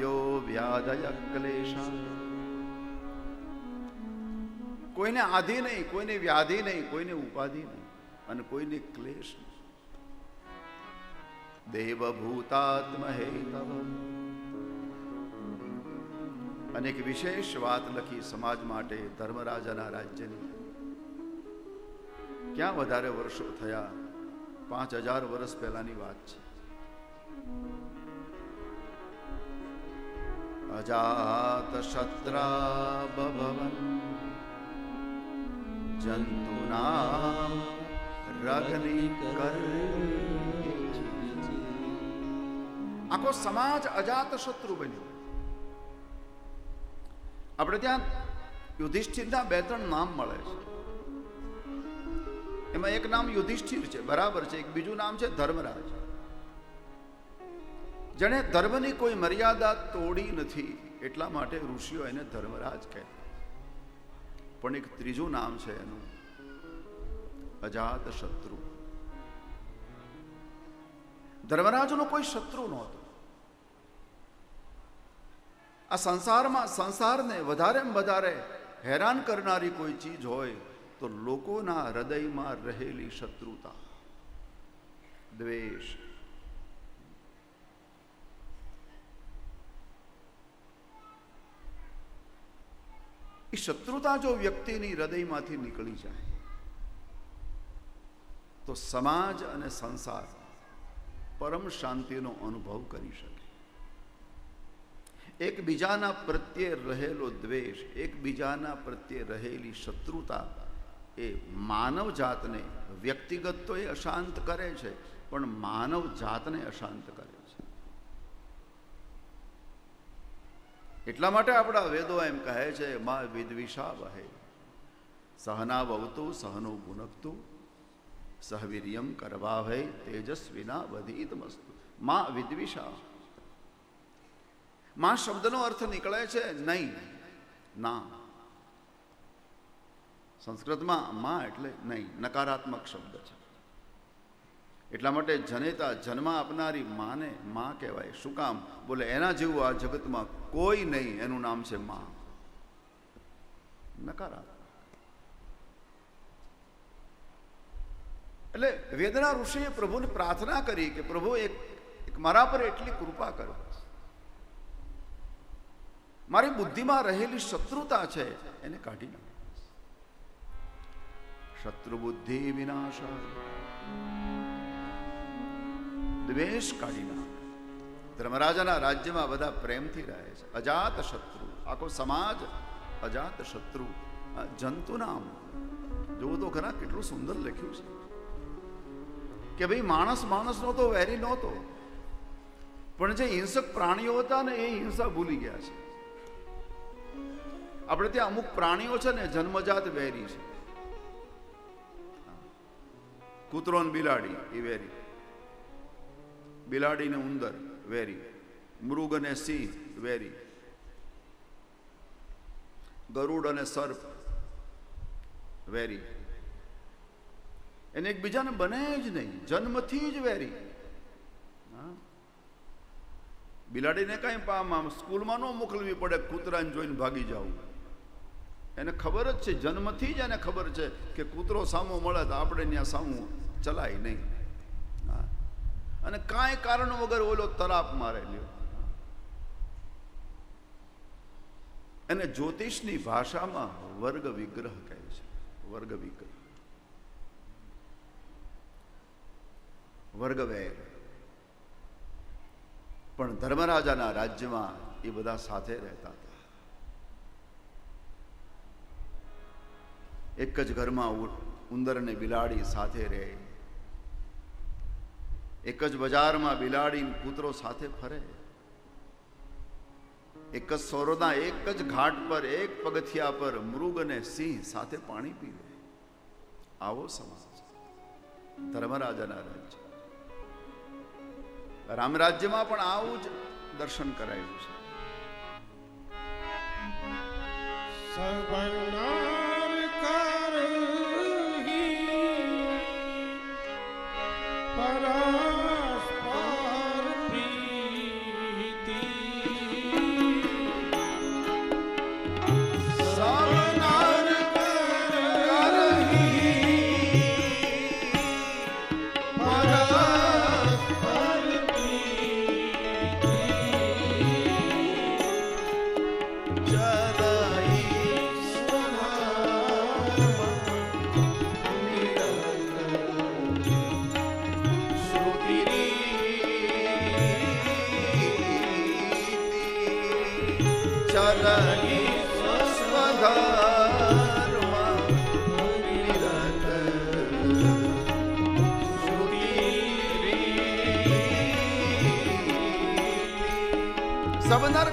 વયો વ્યાધય ક્લેશા કોઈને આધિ નહીં કોઈને વ્યાધિ નહીં કોઈને ઉપાધિ નહીં અને કોઈને ક્લેશ નહીં દેવભૂતાત્મ હે અને એક વિશેષ વાત લખી સમાજ માટે ધર્મરાજાના રાજ્યની ક્યાં વધારે વર્ષો થયા પાંચ હજાર વર્ષ પહેલાની વાત છે શત્રા ભવન જંતુના આખો સમાજ અજાત શત્રુ બન્યો આપણે ત્યાં યુધિષ્ઠિરના બે ત્રણ નામ મળે છે એમાં એક નામ યુધિષ્ઠિર છે બરાબર છે એક બીજું નામ છે ધર્મરાજ જેણે ધર્મની કોઈ મર્યાદા તોડી નથી, એટલા માટે ઋષિઓ એને ધર્મરાજ કહે. પણ એક ત્રીજું નામ છે એનું, અજાત શત્રુ. ધર્મરાજનો કોઈ શત્રુ નહોતો. આ સંસારમાં, સંસારને વધારે વધારે હેરાન કરનારી કોઈ ચીજ હોય, તો લોકોના હૃદયમાં રહેલી શત્રુતા, દ્વેષ શત્રુતા જો વ્યક્તિની હૃદયમાંથી નીકળી જાય, તો સમાજ અને સંસાર પરમ શાંતિનો અનુભવ કરી શકે. એકબીજાના પ્રત્યે રહેલો દ્વેષ, એકબીજાના પ્રત્યે રહેલી શત્રુતા એ માનવ જાતને વ્યક્તિગત તો એ અશાંત કરે છે, પણ માનવ જાતને અશાંત કરે છે એટલા માટે આપણા વેદો એમ કહે છે, મા વિદ્વિષા વહે સહના વવતું સહનું ગુનકતું સહવીર્યમ કરવા હૈ તેજસ્વીના વધીત મસ્તુ. મા વિદ્વિષા માં શબ્દનો અર્થ નીકળે છે, નહીં, ના. સંસ્કૃતમાં માં એટલે નહીં. નકારાત્મક શબ્દ છે. એટલા માટે જનેતા જન્મ આપનારી માને માં કહેવાય. શું કામ? બોલે, એના જેવું આ જગતમાં કોઈ નહીં. એનું નામ છે માં. નકારા એટલે વેદના ઋષિએ પ્રભુને પ્રાર્થના કરી કે, પ્રભુ, એક મારા પર એટલી કૃપા કરો. મારી બુદ્ધિમાં રહેલી શત્રુતા છે, એને કાઢી નાખો. શત્રુ બુદ્ધિ વિનાશ. દ્વેષ કાઢી નાખ. ધર્મરાજાના રાજ્યમાં બધા પ્રેમથી રહે છે. અજાત શત્રુ. આખો સમાજ અજાત શત્રુ. જંતુ જોવું તો ખરા કેટલું સુંદર લખ્યું છે. કે ભાઈ માણસ માણસનો તો વેરી નહોતો. પણ જે હિંસક પ્રાણીઓ હતા ને એ હિંસા ભૂલી ગયા છે. આપણે ત્યાં અમુક પ્રાણીઓ છે ને જન્મજાત વેરી છે. કૂતરો ને બિલાડી, એ વેરી. બિલાડી ને ઉંદર વેરી મૃગ અને સિંહ વેરી ગરુડ અને સર્પ વેરી. એને એકબીજાને બને જ નહીં, જન્મથી જ વેરી. બિલાડીને કાંઈ પામ આમ સ્કૂલમાં ન મોકલવી પડે, કૂતરાને જોઈને ભાગી જવું. એને ખબર જ છે, જન્મથી જ એને ખબર છે કે કૂતરો સામો મળે તો આપણે ત્યાં સામું ચલાય નહીં. અને કાંઈ કારણ વગર ઓલો તરાપ મારે લ્યો. એને જ્યોતિષની ભાષામાં વર્ગ વિગ્રહ કહે છે. વર્ગ વિગ્રહ. વર્ગવેર પણ ધર્મરાજાના રાજ્યમાં એ બધા સાથે રહેતા હતા. એક જ ઘરમાં ઉંદર અને બિલાડી સાથે રહે. એક જ બજારમાં બિલાડી કૂતરો સાથે ફરે. એક જ સોરોના, એક જ ઘાટ પર, એક પગથિયા પર મૃગ અને સિંહ સાથે પાણી પીવે આવો સમાજ ધર્મરાજાના રાજ્ય. રામરાજ્યમાં પણ આવું જ દર્શન કરાયું છે. પરસ્પર સબનર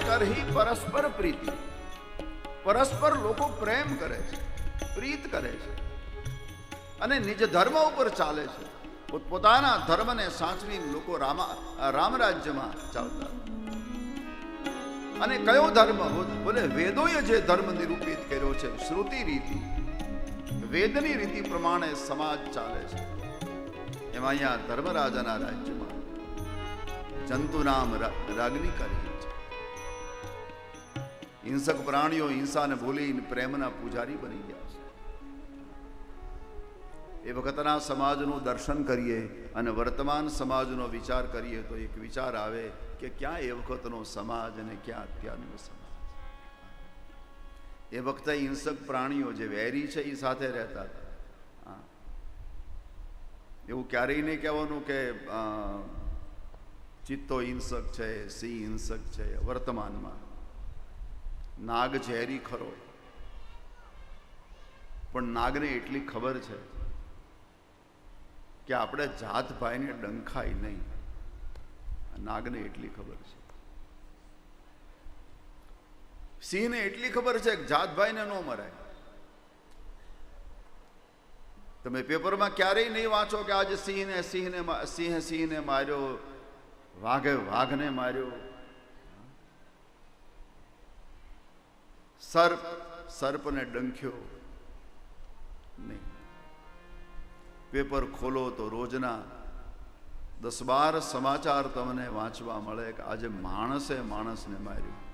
કરહી પરસ્પર પ્રીતિ. પરસ્પર લોકો પ્રેમ કરે છે, પ્રીત કરે છે અને નિજ ધર્મ ઉપર ચાલે છે. પોતપોતાના ધર્મને સાચવી લોકો રામા, રામ રાજ્યમાં ચાલતા. અને કયો ધર્મ બોલે, વેદોએ જે ધર્મ નિરૂપિત કર્યો છે, શ્રુતિ રીતિ, વેદની રીતિ પ્રમાણે સમાજ ચાલે છે. એમાં અહીંયા ધર્મરાજાના રાજ્યમાં જંતુનામ રાગની કરી છે. હિંસક પ્રાણીઓ હિંસાને ભૂલીને પ્રેમના પૂજારી બની ગયા. એ વખતના સમાજનું દર્શન કરીએ અને વર્તમાન સમાજનો વિચાર કરીએ તો એક વિચાર આવે કે ક્યાં એ વખતનો સમાજ અને ક્યાં અત્યારનો સમાજ. એ વખતે હિંસક પ્રાણીઓ જે વેરી છે એ સાથે રહેતા હતા. એવું ક્યારેય નહીં કહેવાનું કે ચિત્તો હિંસક છે, સિંહ હિંસક છે, વર્તમાનમાં. નાગ ઝેરી ખરો. પણ નાગને એટલી ખબર છે કે આપણે જાત ભાઈને ડંખાય નહીં. નાગને એટલી ખબર છે. સિંહને એટલી ખબર છે કે જાતભાઈને ન મરાય. તમે પેપરમાં ક્યારેય નહીં વાંચો કે આજે સિંહને સિંહને સિંહ સિંહે સિંહને માર્યો, વાઘે વાઘને માર્યો. સર્પ, સર્પને ડંખ્યો નહીં. પેપર ખોલો તો રોજના દસ બાર સમાચાર તમને વાંચવા મળે કે આજે માણસે માણસને માર્યું.